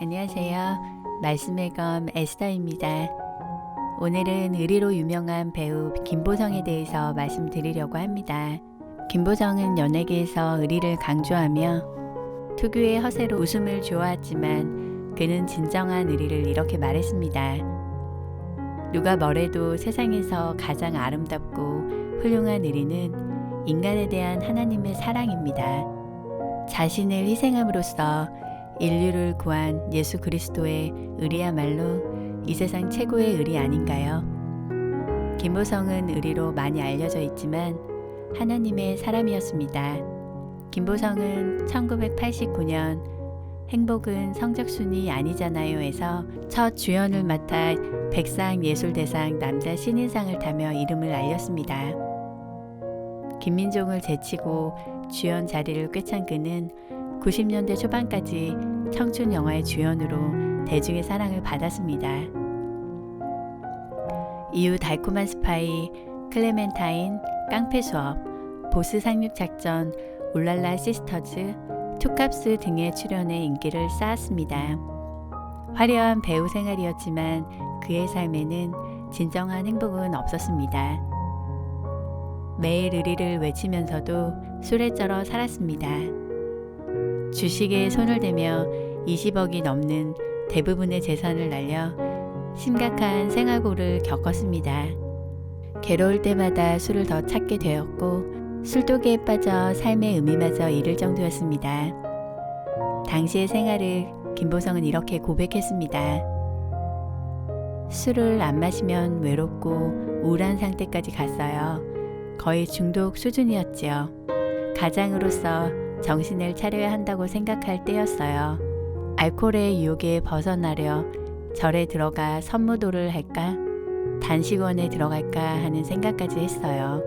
안녕하세요. 말씀의 검 에스더입니다. 오늘은 의리로 유명한 배우 김보성에 대해서 말씀드리려고 합니다. 김보성은 연예계에서 의리를 강조하며 특유의 허세로 웃음을 좋아했지만 그는 진정한 의리를 이렇게 말했습니다. 누가 뭐래도 세상에서 가장 아름답고 훌륭한 의리는 인간에 대한 하나님의 사랑입니다. 자신을 희생함으로써 인류를 구한 예수 그리스도의 의리야말로 이 세상 최고의 의리 아닌가요? 김보성은 의리로 많이 알려져 있지만 하나님의 사람이었습니다. 김보성은 1989년 행복은 성적순이 아니잖아요에서 첫 주연을 맡아 백상 예술대상 남자 신인상을 타며 이름을 알렸습니다. 김민종을 제치고 주연 자리를 꿰찬 그는 90년대 초반까지 청춘 영화의 주연으로 대중의 사랑을 받았습니다. 이후 달콤한 스파이, 클레멘타인, 깡패 수업, 보스 상륙 작전, 울랄라 시스터즈, 투캅스 등의 출연에 인기를 쌓았습니다. 화려한 배우 생활이었지만 그의 삶에는 진정한 행복은 없었습니다. 매일 의리를 외치면서도 술에 쩔어 살았습니다. 주식에 손을 대며 20억이 넘는 대부분의 재산을 날려 심각한 생활고를 겪었습니다. 괴로울 때마다 술을 더 찾게 되었고 술독에 빠져 삶의 의미마저 잃을 정도였습니다. 당시의 생활을 김보성은 이렇게 고백했습니다. 술을 안 마시면 외롭고 우울한 상태까지 갔어요. 거의 중독 수준이었지요. 가장으로서 정신을 차려야 한다고 생각할 때였어요. 알코올의 유혹에 벗어나려 절에 들어가 선무도를 할까? 단식원에 들어갈까 하는 생각까지 했어요.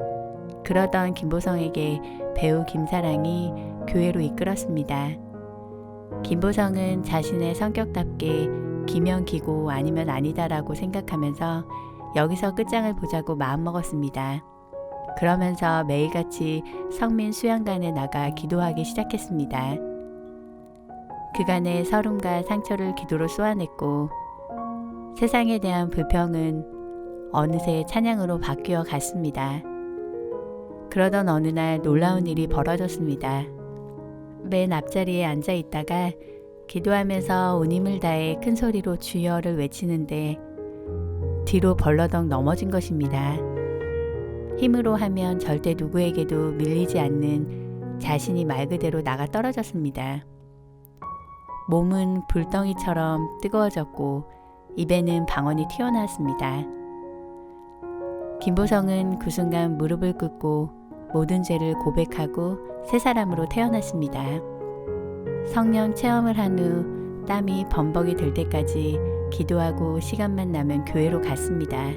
그러던 김보성에게 배우 김사랑이 교회로 이끌었습니다. 김보성은 자신의 성격답게 기면 기고 아니면 아니다라고 생각하면서 여기서 끝장을 보자고 마음먹었습니다. 그러면서 매일같이 성민 수양관에 나가 기도하기 시작했습니다. 그간의 서름과 상처를 기도로 쏘아냈고 세상에 대한 불평은 어느새 찬양으로 바뀌어 갔습니다. 그러던 어느 날 놀라운 일이 벌어졌습니다. 맨 앞자리에 앉아 있다가 기도하면서 온 힘을 다해 큰 소리로 주여를 외치는데 뒤로 벌러덩 넘어진 것입니다. 힘으로 하면 절대 누구에게도 밀리지 않는 자신이 말 그대로 나가 떨어졌습니다. 몸은 불덩이처럼 뜨거워졌고 입에는 방언이 튀어나왔습니다. 김보성은 그 순간 무릎을 꿇고 모든 죄를 고백하고 새 사람으로 태어났습니다. 성령 체험을 한 후 땀이 범벅이 될 때까지 기도하고 시간만 나면 교회로 갔습니다.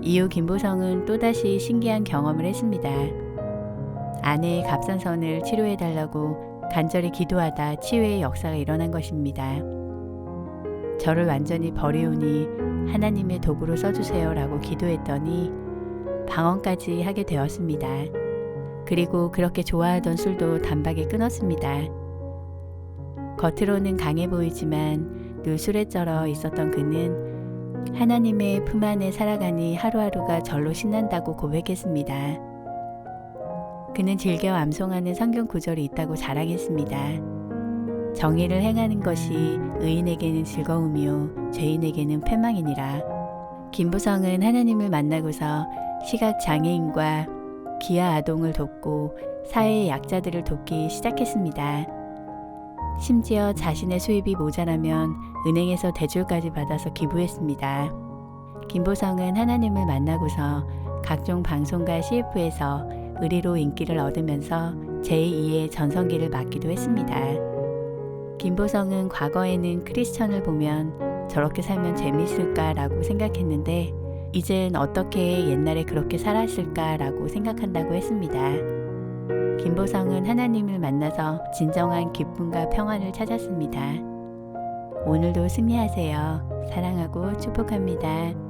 이후 김보성은 또다시 신기한 경험을 했습니다. 아내의 갑상선을 치료해달라고 간절히 기도하다 치유의 역사가 일어난 것입니다. 저를 완전히 버리우니 하나님의 도구로 써주세요 라고 기도했더니 방언까지 하게 되었습니다. 그리고 그렇게 좋아하던 술도 단박에 끊었습니다. 겉으로는 강해 보이지만 늘 술에 쩔어 있었던 그는 하나님의 품 안에 살아가니 하루하루가 절로 신난다고 고백했습니다. 그는 즐겨 암송하는 성경 구절이 있다고 자랑했습니다. 정의를 행하는 것이 의인에게는 즐거움이요 죄인에게는 패망이니라. 김부성은 하나님을 만나고서 시각 장애인과 기아 아동을 돕고 사회의 약자들을 돕기 시작했습니다. 심지어 자신의 수입이 모자라면 은행에서 대출까지 받아서 기부했습니다. 김보성은 하나님을 만나고서 각종 방송과 CF에서 의리로 인기를 얻으면서 제2의 전성기를 맞기도 했습니다. 김보성은 과거에는 크리스천을 보면 저렇게 살면 재밌을까라고 생각했는데 이젠 어떻게 옛날에 그렇게 살았을까라고 생각한다고 했습니다. 김보성은 하나님을 만나서 진정한 기쁨과 평안을 찾았습니다. 오늘도 승리하세요. 사랑하고 축복합니다.